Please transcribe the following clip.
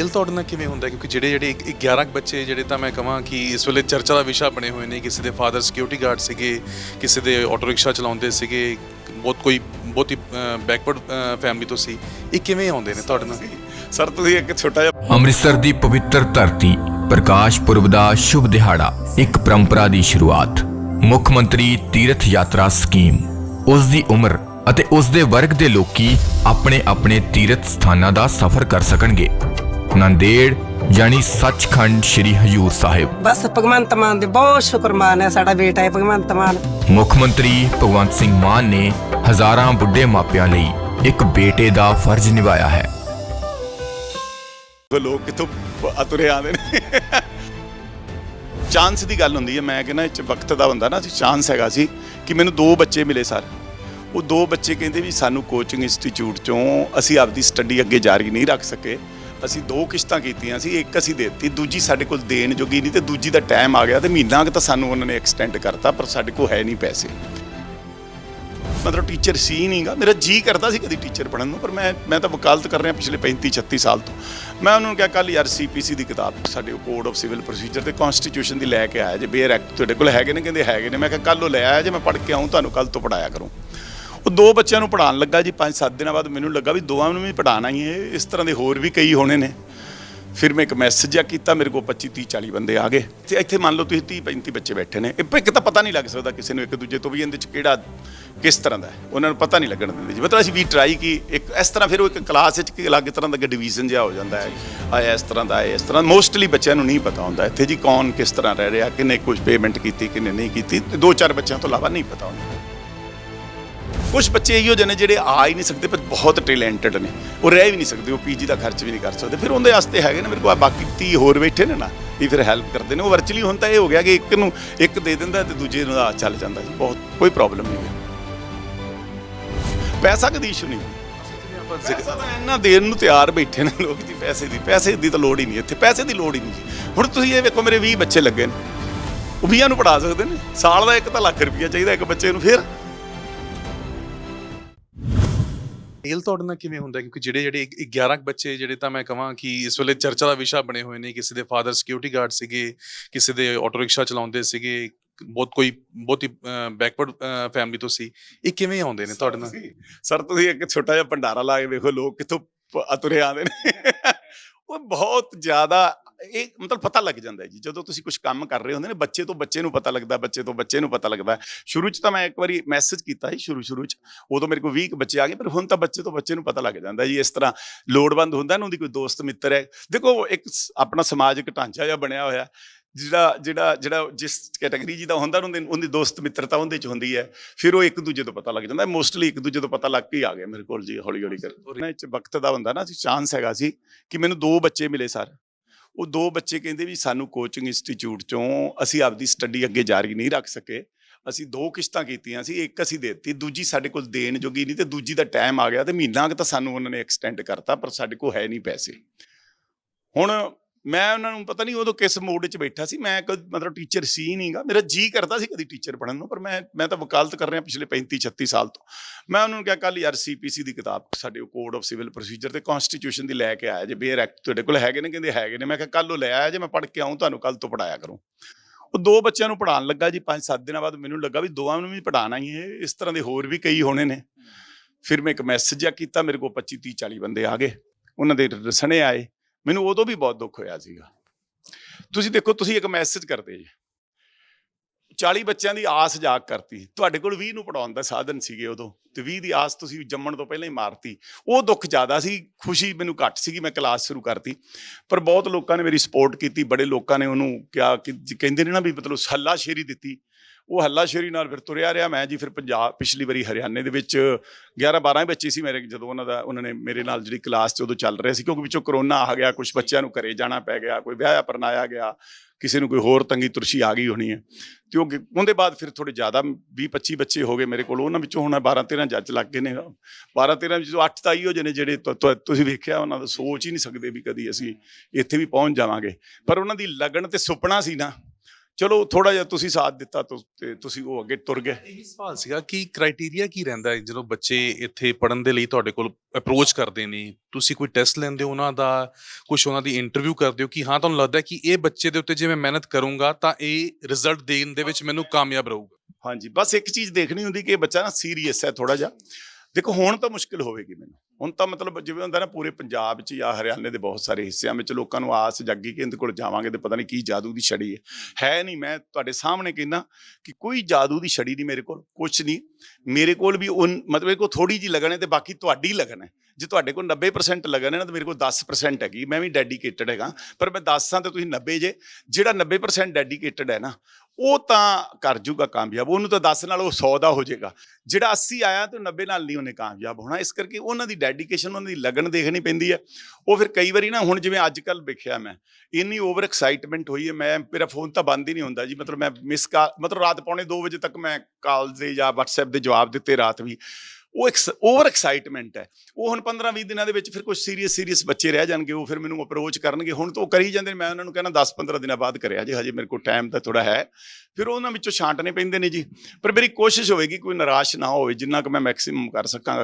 ਮੇਲ ਤੁਹਾਡੇ ਨਾਲ ਕਿਵੇਂ ਹੁੰਦਾ? ਕਿਉਂਕਿ ਜਿਹੜੇ ਜਿਹੜੇ ਇੱਕ- ਇੱਕ 11 ਕੁ ਬੱਚੇ ਜਿਹੜੇ ਤਾਂ ਮੈਂ ਕਹਾਂ ਕਿ ਇਸ ਵੇਲੇ ਚਰਚਾ ਦਾ ਵਿਸ਼ਾ ਬਣੇ ਹੋਏ ਨੇ। ਕਿਸੇ ਦੇ ਫਾਦਰ ਸਿਕਿਉਰਿਟੀ ਗਾਰਡ ਸੀਗੇ ਕਿਸੇ ਦੇ ਆਟੋ ਰਿਕਸ਼ਾ ਚਲਾਉਂਦੇ ਸੀਗੇ ਬਹੁਤ ਕੋਈ ਬਹੁਤ ਹੀ ਬੈਕਵਰਡ ਫੈਮਿਲੀ ਤੋਂ ਸੀ। ਇਹ ਕਿਵੇਂ ਆਉਂਦੇ ਨੇ ਤੁਹਾਡੇ ਨਾਲ? ਸਰ ਤੁਸੀਂ ਇੱਕ ਛੋਟਾ ਜਿਹਾ ਅੰਮ੍ਰਿਤਸਰ ਦੀ ਪਵਿੱਤਰ ਧਰਤੀ ਪ੍ਰਕਾਸ਼ ਪੁਰਬ ਦਾ ਸ਼ੁਭ ਦਿਹਾੜਾ ਇੱਕ ਪਰੰਪਰਾ ਦੀ ਸ਼ੁਰੂਆਤ। ਮੁੱਖ ਮੰਤਰੀ ਤੀਰਥ ਯਾਤਰਾ ਸਕੀਮ। ਉਸ ਦੀ ਉਮਰ ਅਤੇ ਉਸ ਦੇ ਵਰਗ ਦੇ ਲੋਕੀ ਆਪਣੇ ਆਪਣੇ ਤੀਰਥ ਸਥਾਨਾਂ ਦਾ ਸਫ਼ਰ ਕਰ ਸਕਣਗੇ। ਨੰਦੇੜ ਯਾਨੀ ਸੱਚਖੰਡ ਸ੍ਰੀ ਹਜੂਰ ਸਾਹਿਬ। ਬਸ ਭਗਵੰਤ ਮਾਨ ਦੇ ਬਹੁਤ ਸ਼ੁਕਰਮਾਨ ਹੈ ਸਾਡਾ ਬੇਟਾ ਹੈ ਭਗਵੰਤ ਮਾਨ। ਮੁੱਖ ਮੰਤਰੀ ਭਗਵੰਤ ਸਿੰਘ ਮਾਨ ਨੇ ਹਜ਼ਾਰਾਂ ਬੁੱਢੇ ਮਾਪਿਆਂ ਲਈ ਇੱਕ ਬੇਟੇ ਦਾ ਫਰਜ਼ ਨਿਭਾਇਆ ਹੈ। ਲੋਕ ਕਿੱਥੋਂ ਬ- ਤੁਰੇ ਆਉਂਦੇ ਨੇ? ਚਾਂਸ ਦੀ ਗੱਲ ਹੁੰਦੀ ਹੈ ਮੈਂ ਕਹਿੰਦਾ ਇਹ 'ਚ ਵਕਤ ਦਾ ਹੁੰਦਾ ਨਾ ਚਾਂਸ ਹੈਗਾ ਸੀ ਕਿ ਮੈਨੂੰ ਦੋ ਬੱਚੇ ਮਿਲੇ ਸਰ। ਉਹ ਦੋ ਬੱਚੇ ਕਹਿੰਦੇ ਵੀ ਸਾਨੂੰ ਕੋਚਿੰਗ ਇੰਸਟੀਚਿਊਟ ਚੋਂ ਅਸੀਂ ਆਪਦੀ ਸਟੱਡੀ ਅੱਗੇ ਜਾਰੀ ਨਹੀਂ ਰੱਖ ਸਕੇ। ਅਸੀਂ ਦੋ ਕਿਸ਼ਤਾਂ ਕੀਤੀਆਂ ਸੀ, ਇੱਕ ਅਸੀਂ ਦੇਤੀ, ਦੂਜੀ ਸਾਡੇ ਕੋਲ ਦੇਣ ਜੋਗੀ ਨਹੀਂ ਤੇ ਦੂਜੀ ਦਾ ਟਾਈਮ ਆ ਗਿਆ ਤੇ ਮਹੀਨਾ ਕੁ ਤਾਂ ਸਾਨੂੰ ਉਹਨਾਂ ਨੇ ਐਕਸਟੈਂਡ ਕਰਤਾ, ਪਰ ਸਾਡੇ ਕੋਲ ਹੈ ਨਹੀਂ ਪੈਸੇ। ਮਤਲਬ ਟੀਚਰ ਸੀ ਨਹੀਂਗਾ। ਮੇਰਾ ਜੀ ਕਰਦਾ ਸੀ ਕਦੀ ਟੀਚਰ ਬਣਨ ਨੂੰ, ਪਰ ਮੈਂ ਮੈਂ ਤਾਂ ਵਕਾਲਤ ਕਰ ਰਿਹਾ ਪਿਛਲੇ 35 36 ਸਾਲ ਤੋਂ। ਮੈਂ ਉਹਨਾਂ ਨੂੰ ਕਿਹਾ ਕੱਲ ਯਾਰ ਸੀਪੀਸੀ ਦੀ ਕਿਤਾਬ, ਸਾਡੇ ਕੋਡ ਆਫ ਸਿਵਲ ਪ੍ਰੋਸੀਜਰ ਤੇ ਕਨਸਟੀਟਿਊਸ਼ਨ ਦੀ ਲੈ ਕੇ ਆਇਆ ਜੇ ਬੇਅਰ ਐਕਟ ਤੁਹਾਡੇ ਕੋਲ ਹੈਗੇ ਨੇ? ਕਹਿੰਦੇ, ਹੈਗੇ ਨੇ। ਮੈਂ ਕਿਹਾ ਕੱਲ ਉਹ ਲੈ ਆਇਆ ਜੇ, ਮੈਂ ਪੜ੍ਹ ਕੇ ਆਉਂ ਤੁਹਾਨੂੰ ਕੱਲ ਤੋਂ ਪੜਾਇਆ ਕਰੂੰ। ਉਹ ਦੋ ਬੱਚਿਆਂ ਨੂੰ ਪੜਾਉਣ ਲੱਗਾ ਜੀ 5-7 ਦਿਨਾਂ ਬਾਅਦ ਮੈਨੂੰ ਲੱਗਾ ਵੀ ਦੋਵਾਂ ਨੂੰ ਵੀ ਪੜਾਉਣਾ ਹੀ ਹੈ। ਇਸ ਤਰ੍ਹਾਂ ਦੇ ਹੋਰ ਵੀ ਕਈ ਹੋਣੇ ਨੇ। ਫਿਰ ਮੈਂ ਇੱਕ ਮੈਸੇਜ ਆ ਕੀਤਾ, ਮੇਰੇ ਕੋਲ 25 30 40 ਬੰਦੇ ਆ ਗਏ। ਤੇ ਇੱਥੇ ਮੰਨ ਲਓ ਤੁਸੀਂ 30 35 ਬੱਚੇ ਬੈਠੇ ਨੇ। ਇਹ ਇੱਕ ਤਾਂ ਪਤਾ ਨਹੀਂ ਲੱਗ ਸਕਦਾ ਕਿਸੇ ਨੂੰ ਇੱਕ ਦੂਜੇ ਤੋਂ ਵੀ ਇਹਦੇ ਚ ਕਿਹੜਾ, ਕਿਸ ਤਰ੍ਹਾਂ ਦਾ ਉਹਨਾਂ ਨੂੰ ਪਤਾ ਨਹੀਂ ਲੱਗਣ ਦਿੰਦੇ ਜੀ। ਮਤਲਬ ਅਸੀਂ ਵੀ ਟਰਾਈ ਕੀ, ਇੱਕ ਇਸ ਤਰ੍ਹਾਂ ਫਿਰ ਉਹ ਇੱਕ ਕਲਾਸ ਵਿੱਚ ਕਿ ਅਲੱਗ ਤਰ੍ਹਾਂ ਦਾ ਡਿਵੀਜ਼ਨ ਜਿਹਾ ਹੋ ਜਾਂਦਾ ਹੈ। ਆ ਇਸ ਤਰ੍ਹਾਂ ਦਾ ਹੈ ਇਸ ਤਰ੍ਹਾਂ। ਮੋਸਟਲੀ ਬੱਚਿਆਂ ਨੂੰ ਨਹੀਂ ਪਤਾ ਹੁੰਦਾ ਇੱਥੇ ਜੀ ਕੌਣ ਕਿਸ ਤਰ੍ਹਾਂ ਰਹਿ ਰਿਹਾ ਕਿੰਨੇ ਕੁਝ ਪੇਮੈਂਟ ਕੀਤੀ ਕਿੰਨੇ ਨਹੀਂ ਕੀਤੀ। ਤੇ ਦੋ ਚਾਰ ਬੱਚਿਆਂ ਤੋਂ ਇਲਾਵਾ ਨਹੀਂ ਪਤਾ ਹੁੰਦਾ। ਕੁਝ ਬੱਚੇ ਇਹੋ ਜਿਹੇ ਨੇ ਜਿਹੜੇ ਆ ਹੀ ਨਹੀਂ ਸਕਦੇ, ਪਰ ਬਹੁਤ ਟੈਲੈਂਟਡ ਨੇ। ਉਹ ਰਹਿ ਵੀ ਨਹੀਂ ਸਕਦੇ, ਉਹ ਪੀਜੀ ਦਾ ਖਰਚ ਵੀ ਨਹੀਂ ਕਰ ਸਕਦੇ। ਫਿਰ ਉਹਦੇ ਵਾਸਤੇ ਹੈਗੇ ਨੇ ਮੇਰੇ ਕੋਲ ਬਾਕੀ 30 ਹੋਰ ਬੈਠੇ ਨੇ ਨਾ ਇਹ ਫਿਰ ਹੈਲਪ ਕਰਦੇ ਨੇ। ਉਹ ਵਰਚੁਅਲੀ ਹੁਣ ਤਾਂ ਇਹ ਹੋ ਗਿਆ ਕਿ ਇੱਕ ਨੂੰ ਇੱਕ ਦੇ ਦਿੰਦਾ ਤੇ ਦੂਜੇ ਨੂੰ ਆ ਚੱਲ ਜਾਂਦਾ ਜੀ। ਬਹੁਤ, ਕੋਈ ਪ੍ਰੋਬਲਮ ਨਹੀਂ ਹੈ ਪੈਸਾ ਕਦੀ ਇਸ਼ੂ ਨਹੀਂ ਪੈਸਾ ਤਾਂ ਇੰਨਾ ਦੇਣ ਨੂੰ ਤਿਆਰ ਬੈਠੇ ਨੇ ਲੋਕ ਜੀ, ਪੈਸੇ ਦੀ ਪੈਸੇ ਦੀ ਤਾਂ ਲੋੜ ਹੀ ਨਹੀਂ ਇੱਥੇ। ਪੈਸੇ ਦੀ ਲੋੜ ਹੀ ਨਹੀਂ ਜੀ। ਹੁਣ ਤੁਸੀਂ ਇਹ ਵੇਖੋ, ਮੇਰੇ 20 ਬੱਚੇ ਲੱਗੇ ਨੇ। ਉਹ 20 ਨੂੰ ਪੜਾ ਸਕਦੇ ਨੇ। ਸਾਲ ਦਾ ਇੱਕ ਤਾਂ ਲੱਖ ਰੁਪਈਆ ਚਾਹੀਦਾ ਇੱਕ ਬੱਚੇ ਨੂੰ, ਫਿਰ ਮੇਲ ਤੁਹਾਡੇ ਨਾਲ ਕਿਵੇਂ ਹੁੰਦਾ? ਕਿਉਂਕਿ ਜਿਹੜੇ ਜਿਹੜੇ 11 ਬੱਚੇ ਜਿਹੜੇ ਤਾਂ ਮੈਂ ਕਹਾਂ ਕਿ ਇਸ ਵੇਲੇ ਚਰਚਾ ਦਾ ਵਿਸ਼ਾ ਬਣੇ ਹੋਏ ਨੇ। ਕਿਸੇ ਦੇ ਫਾਦਰ ਸਿਕਿਉਰਿਟੀ ਗਾਰਡ ਸੀਗੇ, ਕਿਸੇ ਦੇ ਆਟੋ ਰਿਕਸ਼ਾ ਚਲਾਉਂਦੇ ਸੀਗੇ, ਬਹੁਤ ਕੋਈ, ਬਹੁਤ ਹੀ ਬੈਕਵਰਡ ਫੈਮਿਲੀ ਤੋਂ ਸੀ। ਇਹ ਕਿਵੇਂ ਆਉਂਦੇ ਨੇ ਤੁਹਾਡੇ ਨਾਲ? ਸਰ, ਤੁਸੀਂ ਇੱਕ ਛੋਟਾ ਜਿਹਾ ਭੰਡਾਰਾ ਲਾ ਕੇ ਵੇਖੋ, ਲੋਕ ਕਿੱਥੋਂ ਤੁਰੇ ਆਉਂਦੇ ਨੇ। ਉਹ ਬਹੁਤ ਜ਼ਿਆਦਾ ਇਹ ਮਤਲਬ ਪਤਾ ਲੱਗ ਜਾਂਦਾ ਹੈ ਜੀ। ਜਦੋਂ ਤੁਸੀਂ ਕੁਝ ਕੰਮ ਕਰ ਰਹੇ ਹੁੰਦੇ ਨੇ ਬੱਚੇ ਤੋਂ ਬੱਚੇ ਨੂੰ ਪਤਾ ਲੱਗਦਾ ਬੱਚੇ ਤੋਂ ਬੱਚੇ ਨੂੰ ਪਤਾ ਲੱਗਦਾ ਸ਼ੁਰੂ 'ਚ ਤਾਂ ਮੈਂ ਇੱਕ ਵਾਰੀ ਮੈਸੇਜ ਕੀਤਾ ਸੀ ਸ਼ੁਰੂ ਸ਼ੁਰੂ 'ਚ। ਉਦੋਂ ਮੇਰੇ ਕੋਲ 20 ਕੁ ਬੱਚੇ ਆ ਗਏ ਪਰ ਹੁਣ ਤਾਂ ਬੱਚੇ ਤੋਂ ਬੱਚੇ ਨੂੰ ਪਤਾ ਲੱਗ ਜਾਂਦਾ ਜੀ ਇਸ ਤਰ੍ਹਾਂ ਲੋੜਵੰਦ ਹੁੰਦਾ ਨਾ ਉਹਦੀ ਕੋਈ ਦੋਸਤ ਮਿੱਤਰ ਹੈ। ਦੇਖੋ ਇੱਕ ਸ- ਆਪਣਾ ਸਮਾਜਿਕ ਢਾਂਚਾ ਜਿਹਾ ਬਣਿਆ ਹੋਇਆ ਜਿਹੜਾ ਜਿਹੜਾ ਜਿਹੜਾ ਜਿਸ ਕੈਟਾਗਰੀ ਜੀ ਦਾ ਹੁੰਦਾ ਉਹਦੀ ਉਹਦੀ ਦੋਸਤ ਮਿੱਤਰਤਾ ਉਹਦੇ ਚ ਹੁੰਦੀ ਹੈ। ਫਿਰ ਉਹ ਇੱਕ ਦੂਜੇ ਤੋਂ ਪਤਾ ਲੱਗ ਜਾਂਦਾ ਮੋਸਟਲੀ ਇੱਕ ਦੂਜੇ ਤੋਂ ਪਤਾ ਲੱਗ ਕੇ ਆ ਗਏ ਮੇਰੇ ਕੋਲ ਜੀ ਹੌਲੀ ਹੌਲੀ ਕਰ ਇਹਨਾਂ ਵਿੱਚ ਵਕਤ ਦਾ ਹੁੰਦਾ ਨਾ ਚਾਂਸ ਹੈਗਾ ਸੀ ਕਿ ਮੈਨੂੰ ਦੋ ਬੱਚੇ ਮਿਲੇ ਸਰ ਉਹ ਦੋ ਬੱਚੇ ਕਹਿੰਦੇ ਵੀ ਸਾਨੂੰ ਕੋਚਿੰਗ ਇੰਸਟੀਚਿਊਟ ਚੋਂ ਅਸੀਂ ਆਪਦੀ ਸਟੱਡੀ ਅੱਗੇ ਜਾਰੀ ਨਹੀਂ ਰੱਖ ਸਕੇ। ਅਸੀਂ ਦੋ ਕਿਸ਼ਤਾਂ ਕੀਤੀਆਂ ਸੀ, ਇੱਕ ਅਸੀਂ ਦੇ ਦਿੱਤੀ, ਦੂਜੀ ਸਾਡੇ ਕੋਲ ਦੇਣ ਜੋਗੀ ਨਹੀਂ ਤੇ ਦੂਜੀ ਦਾ ਟਾਈਮ ਆ ਗਿਆ ਤੇ ਮਹੀਨਾ ਕੁ ਤਾਂ ਸਾਨੂੰ ਉਹਨਾਂ ਨੇ ਐਕਸਟੈਂਡ ਕਰਤਾ, ਪਰ ਸਾਡੇ ਕੋਲ ਹੈ ਨਹੀਂ ਪੈਸੇ। ਹੁਣ ਮੈਂ ਉਹਨਾਂ ਨੂੰ ਪਤਾ ਨਹੀਂ ਉਦੋਂ ਕਿਸ ਮੋਡ 'ਚ ਬੈਠਾ ਸੀ ਮੈਂ ਕਦ ਮਤਲਬ ਟੀਚਰ ਸੀ ਨਹੀਂਗਾ ਮੇਰਾ ਜੀ ਕਰਦਾ ਸੀ ਕਦੀ ਟੀਚਰ ਬਣਨ ਨੂੰ ਪਰ ਮੈਂ ਮੈਂ ਤਾਂ ਵਕਾਲਤ ਕਰ ਰਿਹਾ ਪਿਛਲੇ 35 36 ਸਾਲ ਤੋਂ। ਮੈਂ ਉਹਨਾਂ ਨੂੰ ਕਿਹਾ ਕੱਲ ਯਾਰ ਸੀਪੀਸੀ ਦੀ ਕਿਤਾਬ ਸਾਡੇ ਕੋਡ ਆਫ ਸਿਵਲ ਪ੍ਰੋਸੀਜਰ ਤੇ ਕਨਸਟੀਟਿਊਸ਼ਨ ਦੀ ਲੈ ਕੇ ਆਇਆ ਜੇ ਬੇਅਰ ਐਕਟ ਤੁਹਾਡੇ ਕੋਲ ਹੈਗੇ ਨੇ? ਕਹਿੰਦੇ ਹੈਗੇ ਨੇ। ਮੈਂ ਕਿਹਾ ਕੱਲ ਉਹ ਲੈ ਆਇਆ ਜੇ ਮੈਂ ਪੜ੍ਹ ਕੇ ਆਉਂ ਤੁਹਾਨੂੰ ਕੱਲ ਤੋਂ ਪੜਾਇਆ ਕਰੂੰ। ਉਹ ਦੋ ਬੱਚਿਆਂ ਨੂੰ ਪੜਾਉਣ ਲੱਗਾ ਜੀ 5-7 ਦਿਨਾਂ ਬਾਅਦ ਮੈਨੂੰ ਲੱਗਾ ਵੀ ਦੋਵਾਂ ਨੂੰ ਵੀ ਪੜਾਉਣਾ ਹੀ ਹੈ ਇਸ ਤਰ੍ਹਾਂ ਦੇ ਹੋਰ ਵੀ ਕਈ ਹੋਣੇ ਨੇ। ਫਿਰ ਮੈਂ ਇੱਕ ਮੈਸੇਜ ਆ ਕੀਤਾ ਮੇਰੇ ਕੋਲ 25 30 40 ਬੰਦੇ ਆ ਗਏ। ਉਹਨਾਂ ਦੇ ਰਸਣੇ ਆਏ। ਮੈਨੂੰ ਉਦੋਂ ਵੀ ਬਹੁਤ ਦੁੱਖ ਹੋਇਆ ਸੀਗਾ। ਤੁਸੀਂ ਦੇਖੋ, ਤੁਸੀਂ ਇੱਕ ਮੈਸੇਜ ਕਰਦੇ ਜੀ। 40 ਬੱਚਿਆਂ ਦੀ ਆਸ ਜਾਗ ਕਰਤੀ। ਤੁਹਾਡੇ ਕੋਲ 20 ਨੂੰ ਪੜਾਉਣ ਦਾ ਸਾਧਨ ਸੀਗੇ ਉਦੋਂ ਤੇ 20 ਦੀ ਆਸ ਤੁਸੀਂ ਜੰਮਣ ਤੋਂ ਪਹਿਲਾਂ ਹੀ ਮਾਰਤੀ। ਉਹ ਦੁੱਖ ਜ਼ਿਆਦਾ ਸੀ, ਖੁਸ਼ੀ ਮੈਨੂੰ ਘੱਟ ਸੀਗੀ, ਮੈਂ ਕਲਾਸ ਸ਼ੁਰੂ ਕਰਤੀ। ਪਰ ਬਹੁਤ ਲੋਕਾਂ ਨੇ ਮੇਰੀ ਸਪੋਰਟ ਕੀਤੀ, ਬੜੇ ਲੋਕਾਂ ਨੇ ਉਹਨੂੰ ਕਿਹਾ ਕਿ ਕਹਿੰਦੇ ਨੇ ਨਾ ਵੀ ਮਤਲਬ ਸੱਲਾ ਸ਼ੇਰੀ ਦਿੱਤੀ। ਉਹ ਹੱਲਾਸ਼ੇਰੀ ਨਾਲ ਫਿਰ ਤੁਰਿਆ ਰਿਹਾ। ਮੈਂ ਜੀ ਫਿਰ ਪੰਜਾਬ ਪਿਛਲੀ ਵਾਰੀ ਹਰਿਆਣੇ ਦੇ ਵਿੱਚ 11 12 ਬੱਚੇ ਸੀ ਮੇਰੇ, ਜਦੋਂ ਉਹਨਾਂ ਦਾ ਉਹਨਾਂ ਨੇ ਮੇਰੇ ਨਾਲ ਜਿਹੜੀ ਕਲਾਸ ਚ ਉਦੋਂ ਚੱਲ ਰਿਹਾ ਸੀ। ਕਿਉਂਕਿ ਵਿੱਚੋਂ ਕਰੋਨਾ ਆ ਗਿਆ ਕੁਝ ਬੱਚਿਆਂ ਨੂੰ ਘਰੇ ਜਾਣਾ ਪੈ ਗਿਆ, ਕੋਈ ਵਿਆਹ ਪਰਨਾਇਆ ਗਿਆ, ਕਿਸੇ ਨੂੰ ਕੋਈ ਹੋਰ ਤੰਗੀ ਤੁਰਸ਼ੀ ਆ ਗਈ ਹੋਣੀ ਹੈ। ਤੇ ਉਹ ਗ- ਉਹਦੇ ਬਾਅਦ ਫਿਰ ਥੋੜੇ ਜ਼ਿਆਦਾ 20 25 ਬੱਚੇ ਹੋ ਗਏ ਮੇਰੇ ਕੋਲ। ਉਹਨਾਂ ਵਿੱਚੋਂ ਹੁਣ 12 13 ਜੱਜ ਲੱਗ ਗਏ ਨੇ। 12 13 ਵਿੱਚੋਂ 8 ਤਾਂ ਇਹੋ ਜਿਹੇ ਨੇ ਜਿਹੜੇ ਤੁ- ਤੁਸੀਂ ਵੇਖਿਆ ਉਹਨਾਂ ਦਾ ਸੋਚ ਹੀ ਨਹੀਂ ਸਕਦੇ ਵੀ ਕਦੀ ਅਸੀਂ ਇੱਥੇ ਵੀ ਪਹੁੰਚ ਜਾਵਾਂਗੇ। ਪਰ ਉਹਨਾਂ ਦੀ ਲਗਨ ਤੇ ਸੁਪਨਾ ਸੀ ਨਾ। ਚਲੋ ਥੋੜਾ ਜਿਹਾ ਤੁਸੀਂ ਸਾਥ ਦਿੱਤਾ ਤੁ- ਤੁਸੀਂ ਉਹ ਅੱਗੇ ਤੁਰ ਗਏ। ਇਹੀ ਸਵਾਲ ਸੀਗਾ ਕਿ ਕ੍ਰਾਈਟੇਰੀਆ ਕੀ ਰਹਿੰਦਾ ਹੈ ਜਦੋਂ ਬੱਚੇ ਇੱਥੇ ਪੜਨ ਦੇ ਲਈ ਤੁਹਾਡੇ ਕੋਲ ਅਪਰੋਚ ਕਰਦੇ ਨੇ? ਤੁਸੀਂ ਕੋਈ ਟੈਸਟ ਲੈਂਦੇ ਹੋ ਉਹਨਾਂ ਦਾ? ਕੁਝ ਉਹਨਾਂ ਦੀ ਇੰਟਰਵਿਊ ਕਰਦੇ ਹੋ ਕਿ ਹਾਂ ਤੁਹਾਨੂੰ ਲੱਗਦਾ ਕਿ ਇਹ ਬੱਚੇ ਦੇ ਉੱਤੇ ਜੇ ਮੈਂ ਮਿਹਨਤ ਕਰੂੰਗਾ ਤਾਂ ਇਹ ਰਿਜ਼ਲਟ ਦੇਣ ਦੇ ਵਿੱਚ ਮੈਨੂੰ ਕਾਮਯਾਬ ਰਹੂਗਾ? ਹਾਂਜੀ ਬਸ ਇੱਕ ਚੀਜ਼ ਦੇਖਣੀ ਹੁੰਦੀ ਕਿ ਇਹ ਬੱਚਾ ਨਾ ਸੀਰੀਅਸ ਹੈ ਥੋੜਾ ਜਿਹਾ। ਦੇਖੋ ਹੁਣ ਤਾਂ ਮੁਸ਼ਕਿਲ ਹੋਵੇਗੀ ਮੈਨੂੰ। ਹੁਣ ਤਾਂ ਮਤਲਬ ਜਿਵੇਂ ਹੁੰਦਾ ਨਾ ਪੂਰੇ ਪੰਜਾਬ 'ਚ ਜਾਂ ਹਰਿਆਣੇ ਦੇ ਬਹੁਤ ਸਾਰੇ ਹਿੱਸਿਆਂ ਵਿੱਚ ਲੋਕਾਂ ਨੂੰ ਆਸ ਜਾਗੀ ਕਿ ਇਹਦੇ ਕੋਲ ਜਾਵਾਂਗੇ ਤੇ ਪਤਾ ਨਹੀਂ ਕੀ ਜਾਦੂ ਦੀ ਛੜੀ ਹੈ। ਹੈ ਨਹੀਂ, ਮੈਂ ਤੁਹਾਡੇ ਸਾਹਮਣੇ ਕਹਿੰਦਾ ਕਿ ਕੋਈ ਜਾਦੂ ਦੀ ਛੜੀ ਨਹੀਂ ਮੇਰੇ ਕੋਲ ਕੁਝ ਨਹੀਂ। ਮੇਰੇ ਕੋਲ ਵੀ ਉਹ ਮਤਲਬ ਇਹ ਕੋ ਥੋੜੀ ਜੀ ਲਗਨ ਹੈ ਤੇ ਬਾਕੀ ਤੁਹਾਡੀ ਲਗਨ ਹੈ। ਜੇ ਤੁਹਾਡੇ ਕੋਲ 90% ਲਗਨ ਹੈ ਨਾ, ਤਾਂ ਮੇਰੇ ਕੋਲ 10% ਹੈਗੀ। ਮੈਂ ਵੀ ਡੈਡੀਕੇਟਡ ਹੈਗਾ, ਪਰ ਮੈਂ 10 ਹਾਂ ਤੇ ਤੁਸੀਂ 90 ਜੇ। ਜਿਹੜਾ 90% ਡੈਡੀਕੇਟਡ ਹੈ ਨਾ, ਉਹ ਤਾਂ ਕਰ ਜੂਗਾ ਕਾਮਯਾਬ। ਉਹਨੂੰ ਤਾਂ 10 ਨਾਲ ਉਹ 100 ਦਾ ਹੋ ਜਾਏਗਾ। ਜਿਹੜਾ 80 ਆਇਆ ਤੇ 90 ਨਾਲ ਨਹੀਂ ਉਹਨੇ ਕਾਮਯਾਬ ਹੋਣਾ। ਇਸ ਕਰਕੇ ਉਹਨਾਂ ਦੀ ਡੈਡੀਕੇਸ਼ਨ ਉਹਨਾਂ ਦੀ ਲਗਨ ਦੇਖਣੀ ਪੈਂਦੀ ਹੈ ਉਹ ਫਿਰ ਕਈ ਵਾਰੀ ਨਾ ਹੁਣ ਜਿਵੇਂ ਅੱਜ ਕੱਲ ਵੇਖਿਆ ਮੈਂ, ਇੰਨੀ ਓਵਰ ਐਕਸਾਈਟਮੈਂਟ ਹੋਈ ਹੈ, ਮੈਂ, ਮੇਰਾ ਫੋਨ ਤਾਂ ਬੰਦ ਹੀ ਨਹੀਂ ਹੁੰਦਾ ਜੀ। ਮਤਲਬ ਮੈਂ ਮਿਸ ਕਾਲ ਮਤਲਬ ਰਾਤ ਪੌਣੇ 2 ਵਜੇ ਤੱਕ ਮੈਂ ਕਾਲ ਦੇ ਜਾਂ WhatsApp ਦੇ ਜਵਾਬ ਦਿੱਤੇ ਰਾਤ ਵੀ। ਉਹ ਓਵਰ ਐਕਸਾਈਟਮੈਂਟ ਹੈ। ਉਹ ਹੁਣ 15 20 ਦਿਨਾਂ ਦੇ ਵਿੱਚ ਫਿਰ ਕੁਝ ਸੀਰੀਅਸ ਸੀਰੀਅਸ ਬੱਚੇ ਰਹਿ ਜਾਣਗੇ, ਉਹ ਫਿਰ ਮੈਨੂੰ ਅਪਰੋਚ ਕਰਨਗੇ। ਹੁਣ ਤਾਂ ਉਹ ਕਰੀ ਜਾਂਦੇ ਨੇ, ਮੈਂ ਉਹਨਾਂ ਨੂੰ ਕਹਿੰਦਾ 10 15 ਦਿਨਾਂ ਬਾਅਦ ਕਰਿਆ ਜੇ, ਹਜੇ ਮੇਰੇ ਕੋਲ ਟਾਈਮ ਤਾਂ ਥੋੜਾ ਹੈ। ਫਿਰ ਉਹਨਾਂ ਵਿੱਚੋਂ ਛਾਂਟਣੇ ਪੈਂਦੇ ਨੇ ਜੀ। ਪਰ ਮੇਰੀ ਕੋਸ਼ਿਸ਼ ਹੋਵੇਗੀ, ਕੋਈ ਨਿਰਾਸ਼ ਨਾ ਹੋਵੇ, ਜਿੰਨਾ ਕੁ ਮੈਂ ਮੈਕਸਿਮਮ ਕਰ ਸਕਾਂਗਾ।